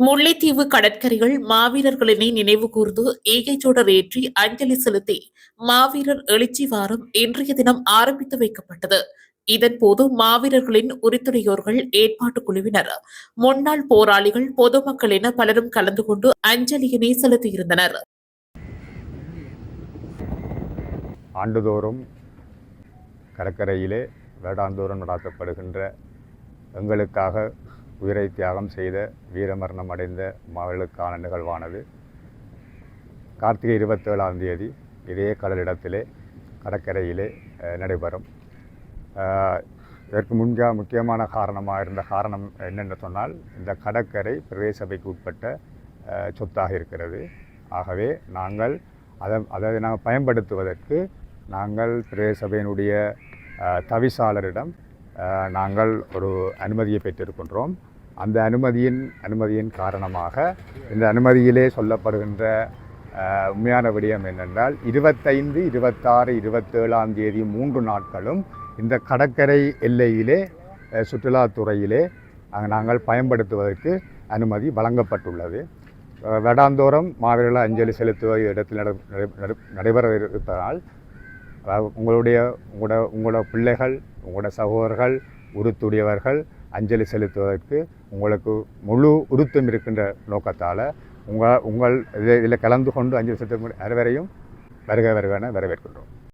முல்லைத்தீவு கடற்கரையில் மாவீரர்களினை நினைவு கூர்ந்து சோடர் ஏற்றி அஞ்சலி செலுத்தி மாவீரர் எழுச்சி வாரம் இன்றைய தினம் ஆரம்பித்து வைக்கப்பட்டது. இதன்போது மாவீரர்களின் உரித்துறையோர்கள் ஏற்பாட்டு குழுவினர் முன்னாள் போராளிகள் பொதுமக்கள் என பலரும் கலந்து கொண்டு அஞ்சலியினை செலுத்தியிருந்தனர். ஆண்டுதோறும் கடற்கரையிலே வேடாந்தோறும் நடாத்தப்படுகின்ற எங்களுக்காக உயிரை தியாகம் செய்த வீரமரணம் அடைந்த மகளுக்கான நிகழ்வானது. கார்த்திகை இருபத்தேழாம் தேதி இதே கடலிடத்திலே கடற்கரையிலே நடைபெறும். இதற்கு முன்ஜா முக்கியமான காரணமாக இருந்த காரணம் என்னென்று சொன்னால் இந்த கடற்கரை பிரதேச சபைக்கு உட்பட்ட சொத்தாக இருக்கிறது. ஆகவே நாங்கள் அதை அதை நாங்கள் பயன்படுத்துவதற்கு நாங்கள் பிரதேச சபையினுடைய தவிசாளரிடம் நாங்கள் ஒரு அனுமதியை பெற்றிருக்கின்றோம். அந்த அனுமதியின் அனுமதியின் காரணமாக இந்த அனுமதியிலே சொல்லப்படுகின்ற உண்மையான விடயம் என்னென்றால் இருபத்தைந்து இருபத்தாறு இருபத்தேழாம் தேதி மூன்று நாட்களும் இந்த கடற்கரை எல்லையிலே சுற்றுலாத்துறையிலே நாங்கள் பயன்படுத்துவதற்கு அனுமதி வழங்கப்பட்டுள்ளது. அஹ், வருடாந்தோறும் மாவீரர்கள் அஞ்சலி செலுத்துவ இடத்தில் நடைபெற இருப்பதால் உங்களுடைய உங்களோட உங்களோட பிள்ளைகள் உங்களோட சகோதரர்கள் உருத்துடையவர்கள் அஞ்சலி செலுத்துவதற்கு உங்களுக்கு முழு உருத்தம் இருக்கின்ற நோக்கத்தால் உங்கள் உங்கள் இதில் கலந்து கொண்டு அஞ்சலி செலுத்த அனைவரையும் வருக வருகன வரவேற்கின்றோம்.